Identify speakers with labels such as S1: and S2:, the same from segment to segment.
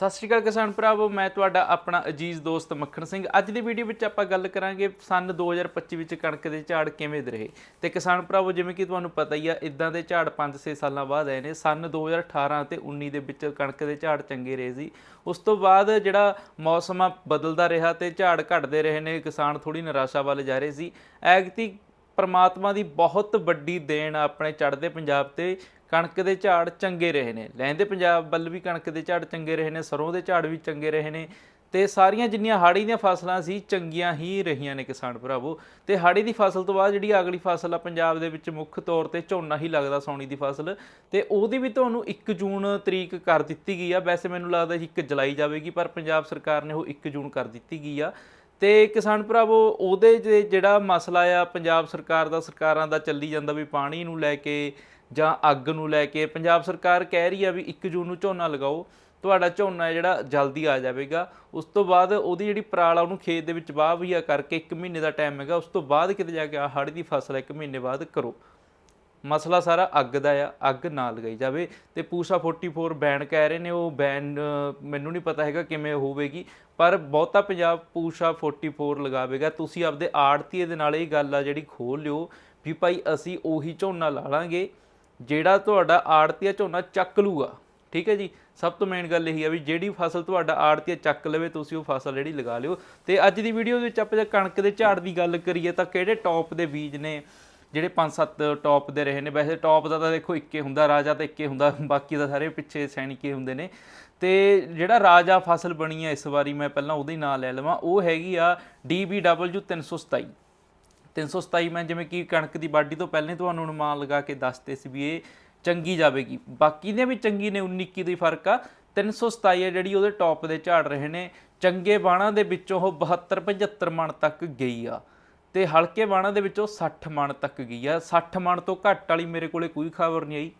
S1: ਸਤਿ ਸ਼੍ਰੀ ਅਕਾਲ ਕਿਸਾਨ ਭਰਾਵੋ, ਮੈਂ ਤੁਹਾਡਾ ਆਪਣਾ ਅਜੀਜ਼ ਦੋਸਤ ਮੱਖਣ ਸਿੰਘ। ਅੱਜ ਦੀ ਵੀਡੀਓ ਵਿੱਚ ਆਪਾਂ ਗੱਲ ਕਰਾਂਗੇ ਸਨ 2025 ਵਿੱਚ ਕਣਕ ਦੇ ਝਾੜ ਕਿਵੇਂ ਦੇ ਰਹੇ। ਤੇ ਕਿਸਾਨ ਭਰਾਵੋ, ਜਿਵੇਂ ਕਿ ਤੁਹਾਨੂੰ ਪਤਾ ਹੀ ਆ ਇਦਾਂ ਦੇ ਝਾੜ 5-6 ਸਾਲਾਂ ਬਾਅਦ ਆਏ ਨੇ। ਸਨ 2018 ਤੇ 19 ਦੇ ਵਿੱਚ ਕਣਕ ਦੇ ਝਾੜ ਚੰਗੇ ਰਹੇ ਸੀ। ਉਸ ਤੋਂ ਬਾਅਦ ਜਿਹੜਾ ਮੌਸਮ ਆ ਬਦਲਦਾ ਰਿਹਾ ਤੇ ਝਾੜ ਘਟਦੇ ਰਹੇ ਨੇ। ਕਿਸਾਨ ਥੋੜੀ ਨਿਰਾਸ਼ਾ ਵੱਲ ਜਾ ਰਹੇ ਸੀ। ਐਗਤੀ ਪਰਮਾਤਮਾ ਦੀ ਬਹੁਤ ਵੱਡੀ ਦੇਣ ਆਪਣੇ ਚੜ੍ਹਦੇ ਪੰਜਾਬ ਤੇ ਕਣਕ ਦੇ ਝਾੜ ਚੰਗੇ ਰਹੇ ਨੇ। ਲਹਿੰਦੇ ਪੰਜਾਬ ਵੱਲ ਵੀ ਕਣਕ ਦੇ ਝਾੜ ਚੰਗੇ ਰਹੇ ਨੇ ਸਰੋਂ ਦੇ ਝਾੜ ਵੀ ਚੰਗੇ ਰਹੇ ਨੇ ਤੇ ਸਾਰੀਆਂ ਜਿੰਨੀਆਂ ਹਾੜੀ ਦੀਆਂ ਫਸਲਾਂ ਸੀ, ਚੰਗੀਆਂ ਹੀ ਰਹੀਆਂ ਨੇ ਕਿਸਾਨ ਭਰਾਵੋ। ਤੇ ਹਾੜੀ ਦੀ ਫਸਲ ਤੋਂ ਬਾਅਦ ਜਿਹੜੀ ਅਗਲੀ ਫਸਲ ਆ ਪੰਜਾਬ ਦੇ ਵਿੱਚ ਮੁੱਖ ਤੌਰ ਤੇ ਝੋਨਾ ਹੀ ਲੱਗਦਾ ਸੌਣੀ ਦੀ ਫਸਲ। ਤੇ ਉਹਦੀ ਵੀ ਤੁਹਾਨੂੰ 1 ਜੂਨ ਤਰੀਕ ਕਰ ਦਿੱਤੀ ਗਈ ਆ। ਵੈਸੇ ਮੈਨੂੰ ਲੱਗਦਾ ਸੀ 1 ਜੁਲਾਈ ਜਾਵੇਗੀ, ਪਰ ਪੰਜਾਬ ਸਰਕਾਰ ਨੇ ਉਹ 1 ਜੂਨ ਕਰ ਦਿੱਤੀ ਗਈ ਆ। ਤੇ ਕਿਸਾਨ ਭਰਾਵੋ, ਉਹਦੇ ਜੇ ਜਿਹੜਾ ਮਸਲਾ ਆ, ਪੰਜਾਬ ਸਰਕਾਰ ਦਾ, ਸਰਕਾਰਾਂ ਦਾ ਚੱਲੀ ਜਾਂਦਾ ਵੀ ਪਾਣੀ ਨੂੰ ਲੈ ਕੇ ਜਾਂ ਅੱਗ ਨੂੰ ਲੈ ਕੇ, ਪੰਜਾਬ ਸਰਕਾਰ ਕਹਿ ਰਹੀ ਆ ਵੀ 1 ਜੂਨ ਨੂੰ ਝੋਨਾ ਲਗਾਓ, ਤੁਹਾਡਾ ਝੋਨਾ ਜਿਹੜਾ ਜਲਦੀ ਆ ਜਾਵੇਗਾ। ਉਸ ਤੋਂ ਬਾਅਦ ਉਹਦੀ ਜਿਹੜੀ ਪਰਾਲ ਆ, ਉਹਨੂੰ ਖੇਤ ਦੇ ਵਿੱਚ ਵਾਹ ਵੀ ਕਰਕੇ 1 ਮਹੀਨੇ ਦਾ ਟਾਈਮ ਹੈਗਾ, ਉਸ ਤੋਂ ਬਾਅਦ ਕਿਤੇ ਜਾ ਕੇ ਆ ਹੜ੍ਹ ਦੀ ਫਸਲ 1 ਮਹੀਨੇ ਬਾਅਦ ਕਰੋ। ਮਸਲਾ ਸਾਰਾ ਅੱਗ ਦਾ ਆ, ਅੱਗ ਨਾ ਲਗਾਈ ਜਾਵੇ। ਤੇ ਪੂਸਾ 44 ਬੈਨ ਕਹਿ ਰਹੇ ਨੇ, ਉਹ ਬੈਨ ਮੈਨੂੰ ਨਹੀਂ ਪਤਾ ਹੈਗਾ ਕਿਵੇਂ ਹੋਵੇਗੀ, ਪਰ ਬਹੁਤਾ ਪੰਜਾਬ ਪੂਸਾ 44 ਲਗਾਵੇਗਾ। ਤੁਸੀਂ ਆਪਦੇ ਆੜਤੀਏ ਦੇ ਨਾਲ ਇਹ ਗੱਲ ਆ ਜਿਹੜੀ ਖੋਲ ਲਿਓ ਵੀ ਭਾਈ ਅਸੀਂ ਉਹੀ ਝੋਨਾ ਲਾ ਲਾਂਗੇ, ਜਿਹੜਾ ਤੁਹਾਡਾ ਆੜਤੀਆ ਝੋਨਾ ਚੱਕ ਲੂਗਾ। ਠੀਕ ਹੈ ਜੀ? ਸਭ ਤੋਂ ਮੇਨ ਗੱਲ ਇਹੀ ਆ ਵੀ ਜਿਹੜੀ ਫਸਲ ਤੁਹਾਡਾ ਆੜਤੀਆ ਚੱਕ ਲਵੇ, ਤੁਸੀਂ ਉਹ ਫਸਲ ਜਿਹੜੀ ਲਗਾ ਲਿਓ। ਤੇ ਅੱਜ ਦੀ ਵੀਡੀਓ ਦੇ ਵਿੱਚ ਆਪਾਂ ਜੇ ਕਣਕ ਦੇ ਝਾੜ ਦੀ ਗੱਲ ਕਰੀਏ ਤਾਂ ਕਿਹੜੇ ਟੌਪ ਦੇ ਬੀਜ ਨੇ? ਜਿਹੜੇ 5-7 ਟੌਪ ਦੇ ਰਹੇ ਨੇ, ਵੈਸੇ ਟੌਪ ਦਾ ਤਾਂ ਦੇਖੋ ਇੱਕੇ ਹੁੰਦਾ, ਰਾਜਾ ਤਾਂ ਇੱਕੇ ਹੁੰਦਾ, ਬਾਕੀ ਦਾ ਸਾਰੇ ਪਿੱਛੇ ਸੈਨਿਕੇ ਹੁੰਦੇ ਨੇ। ਤੇ ਜਿਹੜਾ ਰਾਜਾ ਫਸਲ ਬਣੀ ਹੈ ਇਸ ਵਾਰੀ, ਮੈਂ ਪਹਿਲਾਂ ਉਹਦੇ ਨਾਂ ਲੈ ਲਵਾਂ, ਉਹ ਹੈਗੀ ਆ DBW 327 327 ਮੈਂ ਜਿਵੇਂ ਕਿ ਕਣਕ ਦੀ ਬਾਡੀ ਤੋਂ ਪਹਿਲਾਂ ਤੁਹਾਨੂੰ ਅਨੁਮਾਨ ਲਗਾ ਕੇ ਦੱਸਦੇ ਸੀ ਵੀ ਇਹ ਚੰਗੀ ਜਾਵੇਗੀ। ਬਾਕੀ ਦੀਆਂ ਵੀ ਚੰਗੀ ਨੇ 19 21 ਦੀ ਫ਼ਰਕ ਆ। 327 ਹੈ ਜਿਹੜੀ ਉਹਦੇ ਟੌਪ ਦੇ ਝਾੜ ਰਹੇ ਨੇ, ਚੰਗੇ ਬਾਣਾ ਦੇ ਵਿੱਚੋਂ ਉਹ 72 75 ਮਣ ਤੱਕ ਗਈ ਆ। ਤੇ ਹਲਕੇ ਬਾਣਾ ਦੇ ਵਿੱਚੋਂ 60 ਮਣ ਤੱਕ ਗਈ ਆ। 60 ਮਣ ਤੋਂ ਘੱਟ ਵਾਲੀ ਮੇਰੇ ਕੋਲੇ ਕੋਈ ਖਬਰ ਨਹੀਂ ਆਈ।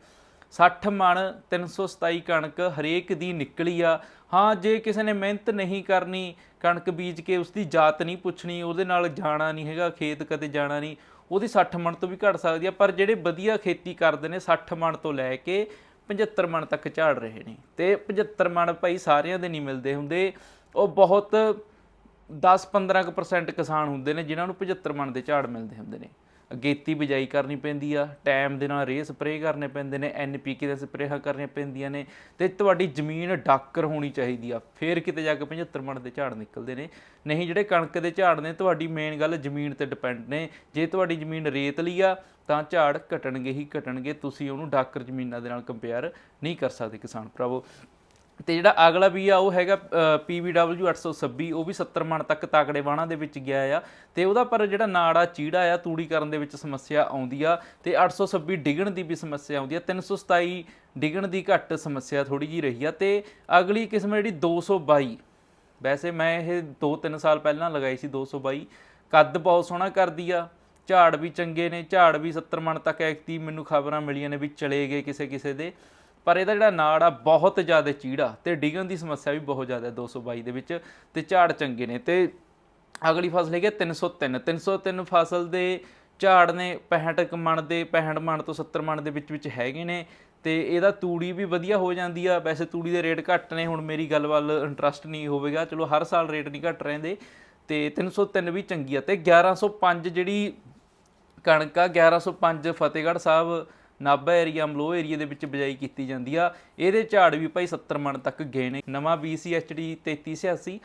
S1: 60 ਮਣ 327 ਕਣਕ ਹਰੇਕ ਦੀ ਨਿਕਲੀ ਆ। ਹਾਂ, ਜੇ ਕਿਸੇ ਨੇ ਮਿਹਨਤ ਨਹੀਂ ਕਰਨੀ, ਕਣਕ ਬੀਜ ਕੇ ਉਸ ਦੀ ਜਾਤ ਨਹੀਂ ਪੁੱਛਣੀ, ਉਹਦੇ ਨਾਲ ਜਾਣਾ ਨਹੀਂ ਹੈਗਾ, ਖੇਤ ਕਦੇ ਜਾਣਾ ਨਹੀਂ, ਉਹਦੀ 60 ਮਣ ਤੋਂ ਵੀ ਘਟ ਸਕਦੀ ਆ। ਪਰ ਜਿਹੜੇ ਵਧੀਆ ਖੇਤੀ ਕਰਦੇ ਨੇ 60 ਮਣ ਤੋਂ ਲੈ ਕੇ 75 ਮਣ ਤੱਕ ਝਾੜ ਰਹੇ ਨੇ। ਤੇ 75 ਮਣ ਭਾਈ ਸਾਰਿਆਂ ਦੇ ਨਹੀਂ ਮਿਲਦੇ ਹੁੰਦੇ। ਉਹ ਬਹੁਤ 10-15% ਕਿਸਾਨ ਹੁੰਦੇ ਨੇ, ਜਿਨ੍ਹਾਂ ਨੂੰ 75 ਮਣ ਦੇ ਝਾੜ ਮਿਲਦੇ ਹੁੰਦੇ ਨੇ। ਅਗੇਤੀ ਬਿਜਾਈ ਕਰਨੀ ਪੈਂਦੀ ਆ, ਟਾਈਮ ਦੇ ਨਾਲ ਰੇ ਸਪਰੇਅ ਕਰਨੇ ਪੈਂਦੇ ਨੇ ਐਨਪੀਕੇ ਦੇ ਸਪਰੇਹਾਂ ਕਰਨੀਆਂ ਪੈਂਦੀਆਂ ਨੇ, ਤੇ ਤੁਹਾਡੀ ਜ਼ਮੀਨ ਡਾਕਰ ਹੋਣੀ ਚਾਹੀਦੀ ਆ। ਫੇਰ ਕਿਤੇ ਜਾ ਕੇ 75 ਮਣ ਦੇ ਝਾੜ ਨਿਕਲਦੇ ਨੇ। ਨਹੀਂ, ਜਿਹੜੇ ਕਣਕ ਦੇ ਝਾੜ ਨੇ, ਤੁਹਾਡੀ ਮੇਨ ਗੱਲ ਜ਼ਮੀਨ ਤੇ ਡਿਪੈਂਡ ਨੇ। ਜੇ ਤੁਹਾਡੀ ਜ਼ਮੀਨ ਰੇਤਲੀ ਆ, ਤਾਂ ਝਾੜ ਘਟਣਗੇ ਹੀ ਘਟਣਗੇ। ਤੁਸੀਂ ਉਹਨੂੰ ਡਾਕਰ ਜ਼ਮੀਨਾਂ ਦੇ ਨਾਲ ਕੰਪੇਅਰ ਨਹੀਂ ਕਰ ਸਕਦੇ ਕਿਸਾਨ ਭਰਾਵੋ। ਤੇ ਜਿਹੜਾ ਅਗਲਾ ਵੀ ਆ, ਉਹ ਹੈਗਾ PVW 826 ਉਹ ਵੀ 70 ਮਣ ਤੱਕ ਤਾਕੜੇ ਬਾਣਾ ਦੇ ਵਿੱਚ ਗਿਆ ਆ। ਤੇ ਉਹਦਾ ਪਰ ਜਿਹੜਾ ਨਾੜਾ ਚੀੜਾ ਆ ਤੂੜੀ ਕਰਨ ਦੇ ਵਿੱਚ ਸਮੱਸਿਆ ਆਉਂਦੀ ਆ। ਤੇ 826 ਡਿਗਣ ਦੀ ਵੀ ਸਮੱਸਿਆ ਆਉਂਦੀ ਆ। 327 ਡਿਗਣ ਦੀ ਘੱਟ ਸਮੱਸਿਆ ਥੋੜੀ ਜੀ ਰਹੀ ਆ। ਤੇ ਅਗਲੀ ਕਿਸਮ ਜਿਹੜੀ 222 ਵੈਸੇ ਮੈਂ ਇਹ 2-3 ਸਾਲ ਪਹਿਲਾਂ ਲਗਾਈ ਸੀ 222 ਕੱਦ ਬਹੁਤ ਸੋਹਣਾ ਕਰਦੀ ਆ। ਝਾੜ ਵੀ ਚੰਗੇ ਨੇ। ਝਾੜ ਵੀ 70 ਮਣ ਤੱਕ ਐਕਟੀ ਮੈਨੂੰ ਖਬਰਾਂ ਮਿਲੀਆਂ ਨੇ ਵੀ ਚਲੇ ਗਏ ਕਿਸੇ ਕਿਸੇ ਦੇ। ਪਰ ਇਹਦਾ ਜਿਹੜਾ ਨਾੜ ਆ, ਬਹੁਤ ਜ਼ਿਆਦਾ ਚੀੜਾ ਤੇ ਡਿਗਣ ਦੀ ਸਮੱਸਿਆ ਵੀ ਬਹੁਤ ਜ਼ਿਆਦਾ ਹੈ 222 ਦੇ ਵਿੱਚ ਤੇ ਝਾੜ ਚੰਗੇ ਨੇ। ਤੇ ਅਗਲੀ ਫਸਲ ਹੈਗੀ 303 303 ਫਸਲ ਦੇ ਝਾੜ ਨੇ 65 ਕੁ ਮਣ ਦੇ 65 ਮਣ ਤੋਂ 70 ਮਣ ਦੇ ਵਿੱਚ ਵਿੱਚ ਹੈਗੇ ਨੇ ਤੇ ਇਹਦਾ ਤੂੜੀ ਵੀ ਵਧੀਆ ਹੋ ਜਾਂਦੀ ਆ। ਵੈਸੇ ਤੂੜੀ ਦੇ ਰੇਟ ਘੱਟ ਨੇ, ਹੁਣ ਮੇਰੀ ਗੱਲ ਵੱਲ ਇੰਟਰਸਟ ਨਹੀਂ ਹੋਵੇਗਾ। ਚਲੋ ਹਰ ਸਾਲ ਰੇਟ ਨਹੀਂ ਘਟ ਰਹਿੰਦੇ ਤੇ 303 ਵੀ ਚੰਗੀ ਆ। ਤੇ 1105 ਜਿਹੜੀ ਕਣਕ ਆ 1105 ਫਤਿਹਗੜ੍ਹ ਸਾਹਿਬ ਨਾਭਾ ਏਰੀਆ ਅਮਲੋ ਏਰੀਆ ਦੇ ਵਿੱਚ ਬਿਜਾਈ ਕੀਤੀ ਜਾਂਦੀ ਆ। ਇਹਦੇ ਝਾੜ ਵੀ ਭਾਈ 70 ਮਣ ਤੱਕ ਗਏ ਨੇ। ਨਵਾਂ BCHD 3386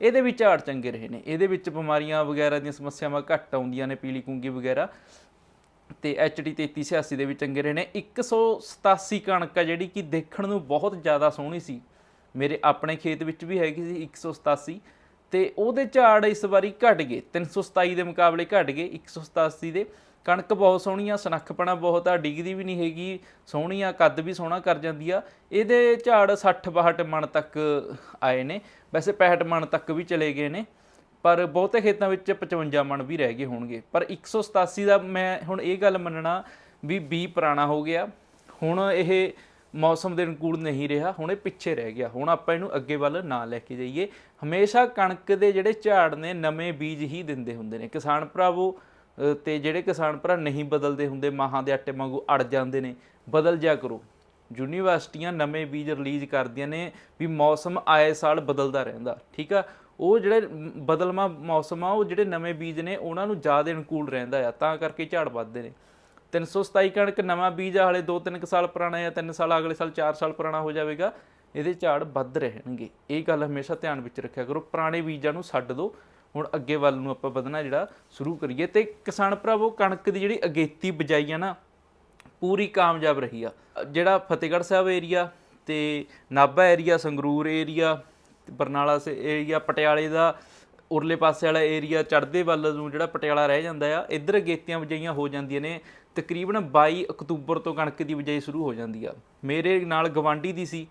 S1: ਇਹਦੇ ਵਿੱਚ ਝਾੜ ਚੰਗੇ ਰਹੇ ਨੇ। ਇਹਦੇ ਵਿੱਚ ਬਿਮਾਰੀਆਂ ਵਗੈਰਾ ਦੀਆਂ ਸਮੱਸਿਆਵਾਂ ਘੱਟ ਆਉਂਦੀਆਂ ਨੇ, ਪੀਲੀ ਕੁੰਗੀ ਵਗੈਰਾ। ਤੇ HD 3386 ਦੇ ਵੀ ਚੰਗੇ ਰਹੇ ਨੇ। 187 ਕਣਕ ਆ ਜਿਹੜੀ ਕਿ ਦੇਖਣ ਨੂੰ ਬਹੁਤ ਜ਼ਿਆਦਾ ਸੋਹਣੀ ਸੀ। ਮੇਰੇ ਆਪਣੇ ਖੇਤ ਵਿੱਚ ਵੀ ਹੈਗੀ ਸੀ 187 ਤੇ ਉਹਦੇ ਝਾੜ ਇਸ ਵਾਰੀ ਘਟ ਗਏ। 327 ਦੇ ਮੁਕਾਬਲੇ ਘਟ ਗਏ 187 ਦੇ। ਕਣਕ ਬਹੁਤ ਸੋਹਣੀ ਆ, ਸਨੱਖਪਣਾ ਬਹੁਤ ਆ, ਡਿੱਗਦੀ ਵੀ ਨਹੀਂ ਹੈਗੀ, ਸੋਹਣੀ ਆ, ਕੱਦ ਵੀ ਸੋਹਣਾ ਕਰ ਜਾਂਦੀ ਆ। ਇਹਦੇ ਝਾੜ 60 62 ਮਣ ਤੱਕ ਆਏ ਨੇ, ਵੈਸੇ 65 ਮਣ ਤੱਕ ਵੀ ਚਲੇ ਗਏ ਨੇ, ਪਰ ਬਹੁਤੇ ਖੇਤਾਂ ਵਿੱਚ 55 ਮਣ ਵੀ ਰਹਿ ਗਏ ਹੋਣਗੇ। ਪਰ 187 ਦਾ ਮੈਂ ਹੁਣ ਇਹ ਗੱਲ ਮੰਨਣਾ ਵੀ ਬੀ ਪੁਰਾਣਾ ਹੋ ਗਿਆ, ਹੁਣ ਇਹ ਮੌਸਮ ਦੇ ਅਨੁਕੂਲ ਨਹੀਂ ਰਿਹਾ, ਹੁਣ ਇਹ ਪਿੱਛੇ ਰਹਿ ਗਿਆ, ਹੁਣ ਆਪਾਂ ਇਹਨੂੰ ਅੱਗੇ ਵੱਲ ਨਾ ਲੈ ਕੇ ਜਾਈਏ। ਹਮੇਸ਼ਾ ਕਣਕ ਦੇ ਜਿਹੜੇ ਝਾੜ ਨੇ, ਨਵੇਂ ਬੀਜ ਹੀ ਦਿੰਦੇ ਹੁੰਦੇ ਨੇ। ਕਿਸਾਨ ਭਰਾਵੋ ਤੇ ਜਿਹੜੇ ਕਿਸਾਨ ਭਰਾ ਨਹੀਂ ਬਦਲਦੇ ਹੁੰਦੇ ਮਾਹਾਂ ਦੇ ਆਟੇ ਵਾਂਗੂ ਅੜ ਜਾਂਦੇ ਨੇ ਬਦਲ ਜਾ ਕਰੋ। ਯੂਨੀਵਰਸਿਟੀਆਂ ਨਵੇਂ ਬੀਜ ਰਿਲੀਜ਼ ਕਰਦੀਆਂ ਨੇ ਵੀ ਮੌਸਮ ਆਏ ਸਾਲ ਬਦਲਦਾ ਰਹਿੰਦਾ ਠੀਕ ਆ? ਉਹ ਜਿਹੜੇ ਮ, ਬਦਲਵਾਂ ਮੌਸਮ ਆ ਉਹ ਜਿਹੜੇ ਨਵੇਂ ਬੀਜ ਨੇ ਉਹਨਾਂ ਨੂੰ ਜ਼ਿਆਦਾ ਅਨੁਕੂਲ ਰਹਿੰਦਾ ਆ ਤਾਂ ਕਰਕੇ ਝਾੜ ਵੱਧਦੇ ਨੇ। 327 ਕਣਕ ਨਵਾਂ ਬੀਜ ਆ ਹਲੇ 2-3 ਸਾਲ ਪੁਰਾਣਾ ਜਾਂ 3 ਸਾਲ ਅਗਲੇ ਸਾਲ 4 ਸਾਲ ਪੁਰਾਣਾ ਹੋ ਜਾਵੇਗਾ। ਇਹਦੇ ਝਾੜ ਵੱਧ ਰਹਿਣਗੇ। ਇਹ ਗੱਲ ਹਮੇਸ਼ਾ ਧਿਆਨ ਵਿੱਚ ਰੱਖਿਆ ਕਰੋ ਪੁਰਾਣੇ ਬੀਜਾਂ ਨੂੰ ਛੱਡ ਦਿਓ। ਹੁਣ ਅੱਗੇ ਵੱਲ ਨੂੰ ਆਪਾਂ ਵਧਣਾ ਜਿਹੜਾ ਸ਼ੁਰੂ ਕਰੀਏ ਤੇ ਕਿਸਾਨ ਭਰਾਵੋ, ਕਣਕ ਦੀ ਜਿਹੜੀ ਅਗੇਤੀ ਬਜਾਈ ਆ ਨਾ, ਪੂਰੀ ਕਾਮਯਾਬ ਰਹੀ ਆ। ਜਿਹੜਾ ਫਤਿਹਗੜ੍ਹ ਸਾਹਿਬ ਏਰੀਆ ਤੇ ਨਾਭਾ ਏਰੀਆ, ਸੰਗਰੂਰ ਏਰੀਆ, ਬਰਨਾਲਾ ਸੇ ਏਰੀਆ, ਪਟਿਆਲੇ ਦਾ ਉਰਲੇ ਪਾਸੇ ਵਾਲਾ ਏਰੀਆ, ਚੜ੍ਹਦੇ ਵੱਲ ਨੂੰ ਜਿਹੜਾ ਪਟਿਆਲਾ ਰਹਿ ਜਾਂਦਾ ਆ, ਇੱਧਰ ਗੇਤੀਆਂ ਵਜਾਈਆਂ ਹੋ ਜਾਂਦੀਆਂ ਨੇ। ਤਕਰੀਬਨ 22 ਅਕਤੂਬਰ ਤੋਂ ਕਣਕ ਦੀ ਬਿਜਾਈ ਸ਼ੁਰੂ ਹੋ ਜਾਂਦੀ ਆ। ਮੇਰੇ ਨਾਲ ਗਵਾਂਢੀ ਦੀ ਸੀ,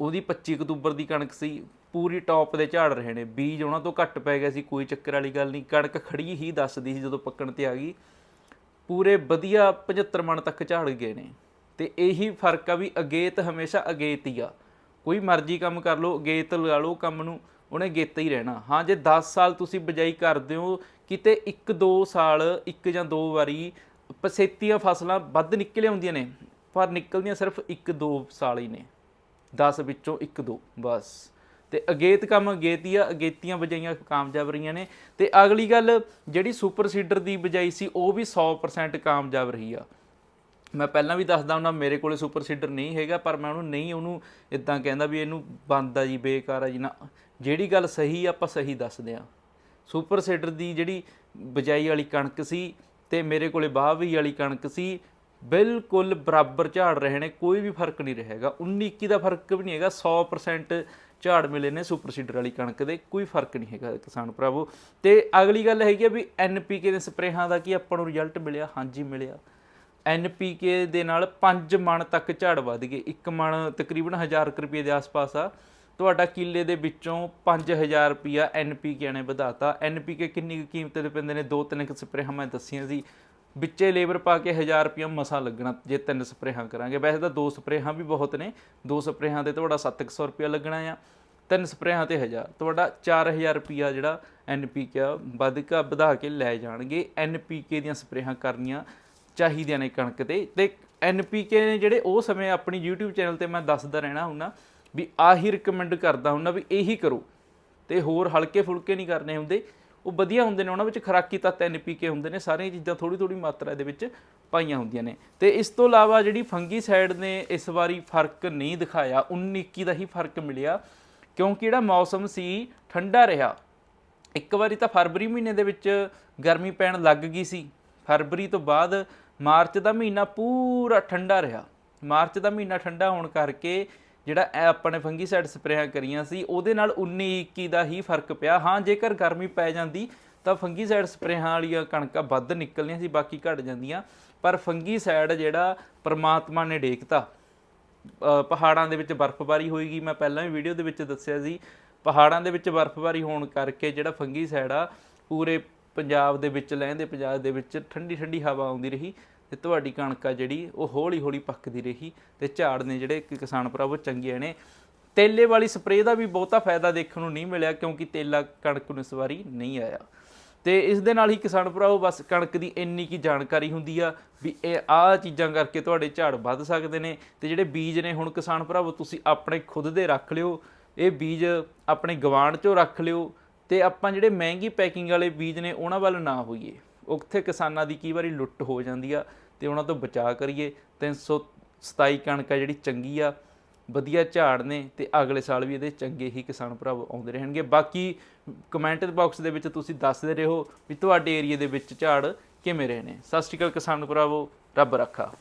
S1: ਉਹਦੀ 25 ਅਕਤੂਬਰ ਦੀ ਕਣਕ ਸੀ। ਪੂਰੀ ਟੌਪ ਦੇ ਝਾੜ ਰਹੇ ਨੇ। ਬੀਜ ਉਹਨਾਂ ਤੋਂ ਘੱਟ ਪੈ ਗਿਆ ਸੀ, ਕੋਈ ਚੱਕਰ ਵਾਲੀ ਗੱਲ ਨਹੀਂ। ਕਣਕ ਖੜੀ ਹੀ ਦੱਸਦੀ ਸੀ ਜਦੋਂ ਪੱਕਣ ਤੇ ਆ ਗਈ। ਪੂਰੇ ਵਧੀਆ 75 ਮਣ ਤੱਕ ਝਾੜ ਗਏ ਨੇ। ਤੇ ਇਹੀ ਫ਼ਰਕ ਆ ਵੀ ਅਗੇਤ ਹਮੇਸ਼ਾ ਅਗੇਤ ਹੀ ਆ। ਕੋਈ ਮਰਜ਼ੀ ਕੰਮ ਕਰ ਲਓ, ਅਗੇਤ ਲਗਾ ਲਓ ਕੰਮ ਨੂੰ, ਉਹਨੇ ਗੇਤਾ ਹੀ ਰਹਿਣਾ। ਹਾਂ, ਜੇ 10 ਸਾਲ ਤੁਸੀਂ ਬਜਾਈ ਕਰਦੇ ਹੋ, ਕਿਤੇ 1-2 ਸਾਲ, ਇੱਕ ਜਾਂ ਦੋ ਵਾਰੀ ਪਸੇਤੀਆਂ ਫਸਲਾਂ ਵੱਧ ਨਿਕਲ ਆਉਂਦੀਆਂ ਨੇ, ਪਰ ਨਿਕਲਦੀਆਂ ਸਿਰਫ 1-2 ਸਾਲ ਹੀ ਨੇ। 10 ਵਿੱਚੋਂ 1-2 ਬਸ। ਤੇ ਅਗੇਤ ਕੰਮ ਅਗੇਤੀ ਆ ਅਗੇਤੀਆਂ ਬਜਾਈਆਂ ਕਾਮਯਾਬ ਰਹੀਆਂ ਨੇ। ਤੇ ਅਗਲੀ ਗੱਲ ਜਿਹੜੀ ਸੁਪਰ ਸੀਡਰ ਦੀ ਬਜਾਈ ਸੀ ਉਹ ਵੀ 100% ਕਾਮਯਾਬ ਰਹੀ ਆ। ਮੈਂ ਪਹਿਲਾਂ ਵੀ ਦੱਸਦਾ ਹੁੰਦਾ ਮੇਰੇ ਕੋਲੇ ਸੁਪਰ ਸੀਡਰ ਨਹੀਂ ਹੈਗਾ ਪਰ ਮੈਂ ਉਹਨੂੰ ਨਹੀਂ ਉਹਨੂੰ ਇਦਾਂ ਕਹਿੰਦਾ ਵੀ ਇਹਨੂੰ ਬੰਦ ਆ ਜੀ ਬੇਕਾਰ ਆ ਜੀ ਨਾ। ਜਿਹੜੀ ਗੱਲ ਸਹੀ ਆ, ਆਪਾਂ ਸਹੀ ਦੱਸਦੇ ਆ। ਸੁਪਰ ਸੀਡਰ ਦੀ ਜਿਹੜੀ ਬਜਾਈ ਵਾਲੀ ਕਣਕ ਸੀ ਤੇ ਮੇਰੇ ਕੋਲੇ ਬਾਹਵੀ ਵਾਲੀ ਕਣਕ ਸੀ ਬਿਲਕੁਲ ਬਰਾਬਰ ਝਾੜ ਰਹੇ ਨੇ ਕੋਈ ਵੀ ਫ਼ਰਕ ਨਹੀਂ ਰਹੇਗਾ 19 21 ਦਾ ਫ਼ਰਕ ਵੀ ਨਹੀਂ ਹੈਗਾ 100% ਝਾੜ ਮਿਲੇ ਨੇ ਸੁਪਰ ਸੀਡਰ ਵਾਲੀ ਕਣਕ ਦੇ, ਕੋਈ ਫ਼ਰਕ ਨਹੀਂ ਹੈਗਾ ਕਿਸਾਨ ਭਰਾਵੋ। ਤੇ ਅਗਲੀ ਗੱਲ ਹੈਗੀ ਆ ਵੀ ਐਨਪੀਕੇ ਦੇ ਸਪਰੇਹਾਂ ਦਾ ਕੀ ਆਪਾਂ ਨੂੰ ਰਿਜ਼ਲਟ ਮਿਲਿਆ? ਹਾਂਜੀ, ਮਿਲਿਆ। ਐਨਪੀਕੇ ਦੇ ਨਾਲ 5 ਮਣ ਤੱਕ ਝਾੜ ਵੱਧ ਗਏ। 1 ਮਣ ਤਕਰੀਬਨ 1000 ਕੁ ਰੁਪਏ ਦੇ ਆਸ-ਪਾਸ ਆ। ਤੁਹਾਡਾ ਕਿੱਲੇ ਦੇ ਵਿੱਚੋਂ 5000 ਰੁਪਿਆ ਐਨਪੀਕੇ ਨੇ ਵਧਾਤਾ। ਐਨਪੀਕੇ ਕਿੰਨੀ ਕੁ ਕੀਮਤ ਦੇ ਪੈਂਦੇ ਨੇ? ਦੋ ਤਿੰਨ ਕੁ ਸਪਰੇਹਾਂ ਮੈਂ ਦੱਸੀਆਂ ਸੀ। ਵਿੱਚੇ ਲੇਬਰ ਪਾ ਕੇ 1000 ਰੁਪਿਆ ਮਸਾ ਲੱਗਣਾ ਜੇ ਤਿੰਨ ਸਪਰੇਹਾਂ ਕਰਾਂਗੇ। ਵੈਸੇ ਤਾਂ ਦੋ ਸਪਰੇਹਾਂ ਵੀ ਬਹੁਤ ਨੇ। ਦੋ ਸਪਰੇਹਾਂ ਤੇ ਤੁਹਾਡਾ 700 ਰੁਪਿਆ ਲੱਗਣਾ ਆ। ਤਿੰਨ ਸਪਰੇਹਾਂ ਤੇ 1000 ਤੁਹਾਡਾ 4000 ਰੁਪਿਆ ਜਿਹੜਾ ਐਨਪੀਕੇ ਵੱਧ ਕੇ ਵਧਾ ਕੇ ਲੈ ਜਾਣਗੇ। ਐਨਪੀਕੇ ਦੀਆਂ ਸਪਰੇਹਾਂ ਕਰਨੀਆਂ ਚਾਹੀਦੀਆਂ ਨੇ ਕਣਕ ਤੇ। ਤੇ ਐਨਪੀਕੇ ਨੇ ਜਿਹੜੇ ਉਹ ਸਮੇਂ ਆਪਣੀ YouTube ਚੈਨਲ ਤੇ ਮੈਂ ਦੱਸਦਾ ਰਹਿਣਾ ਹੁੰਨਾ ਵੀ ਆਹੀ ਰეკਮੈਂਡ ਕਰਦਾ ਹੁੰਨਾ ਵੀ ਇਹੀ ਕਰੋ। ਤੇ ਹੋਰ ਹਲਕੇ ਫੁਲਕੇ ਨਹੀਂ ਕਰਨੇ ਹੁੰਦੇ। ਉਹ ਵਧੀਆ ਹੁੰਦੇ ਨੇ, ਉਹਨਾਂ ਵਿੱਚ ਖਰਾਕੀ ਤੱਤ ਐਨਪੀਕੇ ਹੁੰਦੇ ਨੇ, ਸਾਰੀਆਂ ਚੀਜ਼ਾਂ ਥੋੜੀ ਥੋੜੀ ਮਾਤਰਾ ਦੇ ਵਿੱਚ ਪਾਈਆਂ ਹੁੰਦੀਆਂ ਨੇ। ਤੇ ਇਸ ਤੋਂ ਇਲਾਵਾ ਜਿਹੜੀ ਫੰਗੀ ਸਾਈਡ ਨੇ, ਇਸ ਵਾਰੀ ਫ਼ਰਕ ਨਹੀਂ ਦਿਖਾਇਆ 19 21 ਦਾ ਹੀ ਫ਼ਰਕ ਮਿਲਿਆ, ਕਿਉਂਕਿ ਜਿਹੜਾ ਮੌਸਮ ਸੀ, ਠੰਡਾ ਰਿਹਾ। ਇੱਕ ਵਾਰੀ ਤਾਂ ਫਰਵਰੀ ਮਹੀਨੇ ਦੇ ਵਿੱਚ ਗਰਮੀ ਪੈਣ ਲੱਗ ਗਈ ਸੀ। ਫਰਵਰੀ ਤੋਂ ਬਾਅਦ ਮਾਰਚ ਦਾ ਮਹੀਨਾ ਪੂਰਾ ਠੰਡਾ ਰਿਹਾ। ਮਾਰਚ ਦਾ ਮਹੀਨਾ ਠੰਡਾ ਹੋਣ ਕਰਕੇ ਜਿਹੜਾ ਇਹ ਆਪਾਂ ਨੇ ਫੰਗੀਸਾਈਡ ਸਪਰੇਆਂ ਕਰੀਆਂ ਸੀ, ਉਹਦੇ ਨਾਲ 19 21 ਦਾ ਹੀ ਫ਼ਰਕ ਪਿਆ। ਹਾਂ, ਜੇਕਰ ਗਰਮੀ ਪੈ ਜਾਂਦੀ, ਤਾਂ ਫੰਗੀਸਾਈਡ ਸਪਰੇਆਂ ਵਾਲੀਆਂ ਕਣਕਾਂ ਵੱਧ ਨਿਕਲਣੀਆਂ ਸੀ, ਬਾਕੀ ਘਟ ਜਾਂਦੀਆਂ। ਪਰ ਫੰਗੀਸਾਈਡ ਜਿਹੜਾ ਪਰਮਾਤਮਾ ਨੇ ਡੇਕਤਾ ਪਹਾੜਾਂ ਦੇ ਵਿੱਚ ਬਰਫ਼ਬਾਰੀ ਹੋਏਗੀ। ਮੈਂ ਪਹਿਲਾਂ ਵੀ ਵੀਡੀਓ ਦੇ ਵਿੱਚ ਦੱਸਿਆ ਸੀ, ਪਹਾੜਾਂ ਦੇ ਵਿੱਚ ਬਰਫ਼ਬਾਰੀ ਹੋਣ ਕਰਕੇ ਜਿਹੜਾ ਫੰਗੀ ਸਾਈਡ ਆ, ਪੂਰੇ ਪੰਜਾਬ ਦੇ ਵਿੱਚ, ਲਹਿੰਦੇ ਪੰਜਾਬ ਦੇ ਵਿੱਚ ਠੰਡੀ ਠੰਡੀ ਹਵਾ ਆਉਂਦੀ ਰਹੀ। ਤੇ ਤੁਹਾਡੀ ਕਣਕ ਆ ਜਿਹੜੀ, ਉਹ ਹੌਲੀ ਹੌਲੀ ਪੱਕਦੀ ਰਹੀ ਤੇ ਝਾੜ ਨੇ ਜਿਹੜੇ ਕਿਸਾਨ ਭਰਾਵੋ ਚੰਗੇ ਨੇ। ਤੇਲੇ ਵਾਲੀ ਸਪਰੇਅ ਦਾ ਵੀ ਬਹੁਤਾ ਫਾਇਦਾ ਦੇਖਣ ਨੂੰ ਨਹੀਂ ਮਿਲਿਆ ਕਿਉਂਕਿ ਤੇਲਾ ਕਣਕ ਨੂੰ ਇਸ ਵਾਰੀ ਨਹੀਂ ਆਇਆ। ਤੇ ਇਸ ਦੇ ਨਾਲ ਹੀ ਕਿਸਾਨ ਭਰਾਵੋ ਬਸ ਕਣਕ ਦੀ ਇੰਨੀ ਕੀ ਜਾਣਕਾਰੀ ਹੁੰਦੀ ਆ ਵੀ ਇਹ ਆ ਚੀਜ਼ਾਂ ਕਰਕੇ ਤੁਹਾਡੇ ਝਾੜ ਵੱਧ ਸਕਦੇ ਨੇ ਤੇ ਜਿਹੜੇ ਬੀਜ ਨੇ, ਹੁਣ ਕਿਸਾਨ ਭਰਾਵੋ ਤੁਸੀਂ ਆਪਣੇ ਖੁਦ ਦੇ ਰੱਖ ਲਿਓ। ਇਹ ਬੀਜ ਆਪਣੇ ਗਵਾਂਢ ਚੋਂ ਰੱਖ ਲਿਓ ਤੇ ਆਪਾਂ ਜਿਹੜੇ ਮਹਿੰਗੀ ਪੈਕਿੰਗ ਵਾਲੇ ਬੀਜ ਨੇ, ਉਹਨਾਂ ਵੱਲ ਨਾ ਹੋਈਏ। ਉੱਥੇ ਕਿਸਾਨਾਂ ਦੀ ਕਈ ਵਾਰੀ ਲੁੱਟ ਹੋ ਜਾਂਦੀ ਆ ਤੇ ਉਹਨਾਂ ਤੋਂ ਬਚਾਅ ਕਰੀਏ। 327 ਕਣਕ ਆ ਜਿਹੜੀ ਚੰਗੀ ਆ, ਵਧੀਆ ਝਾੜ ਨੇ ਤੇ ਅਗਲੇ ਸਾਲ ਵੀ ਇਹਦੇ ਚੰਗੇ ਹੀ ਕਿਸਾਨ ਭਰਾ ਆਉਂਦੇ ਰਹਿਣਗੇ। ਬਾਕੀ ਕਮੈਂਟ ਬਾਕਸ ਦੇ ਵਿੱਚ ਤੁਸੀਂ ਦੱਸਦੇ ਰਹੋ ਵੀ ਤੁਹਾਡੇ ਏਰੀਆ ਦੇ ਵਿੱਚ ਝਾੜ ਕਿਵੇਂ ਰਹੇ ਨੇ। ਸਤਿ ਸ਼੍ਰੀ ਅਕਾਲ ਕਿਸਾਨ ਭਰਾਵੋ, ਰੱਬ ਰੱਖਾ।